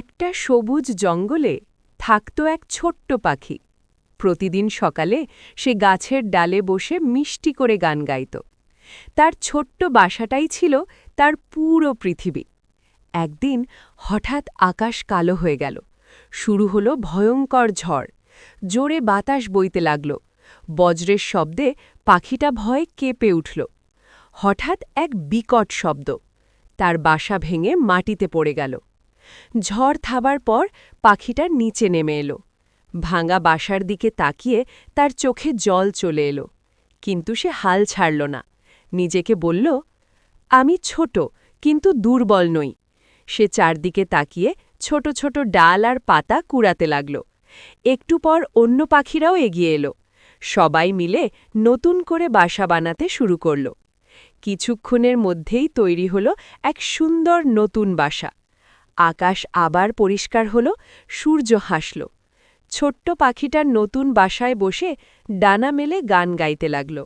একটা সবুজ জঙ্গলে থাকত এক ছোট্ট পাখি। প্রতিদিন সকালে সে গাছের ডালে বসে মিষ্টি করে গান গাইত। তার ছোট্ট বাসাটাই ছিল তার পুরো পৃথিবী। একদিন হঠাৎ আকাশ কালো হয়ে গেল। শুরু হলো ভয়ঙ্কর ঝড়। জোরে বাতাস বইতে লাগল। বজ্রের শব্দে পাখিটা ভয়ে কেঁপে উঠল। হঠাৎ এক বিকট শব্দ। তার বাসা ভেঙে মাটিতে পড়ে গেল। ঝড় থাবার পর পাখিটার নিচে নেমে এলো। ভাঙা বাসার দিকে তাকিয়ে তার চোখে জল চলে এলো। কিন্তু সে হাল ছাড়ল না। নিজেকে বলল, আমি ছোট, কিন্তু দুর্বল নই। সে চারদিকে তাকিয়ে ছোট ছোট ডাল আর পাতা কুড়াতে লাগল। একটু পর অন্য পাখিরাও এগিয়ে এলো। সবাই মিলে নতুন করে বাসা বানাতে শুরু করল। কিছুক্ষণের মধ্যেই তৈরি হলো এক সুন্দর নতুন বাসা। আকাশ আবার পরিষ্কার হলো, সূর্য হাসল। ছোট্ট পাখিটার নতুন বাসায় বসে ডানা মেলে গান গাইতে লাগল।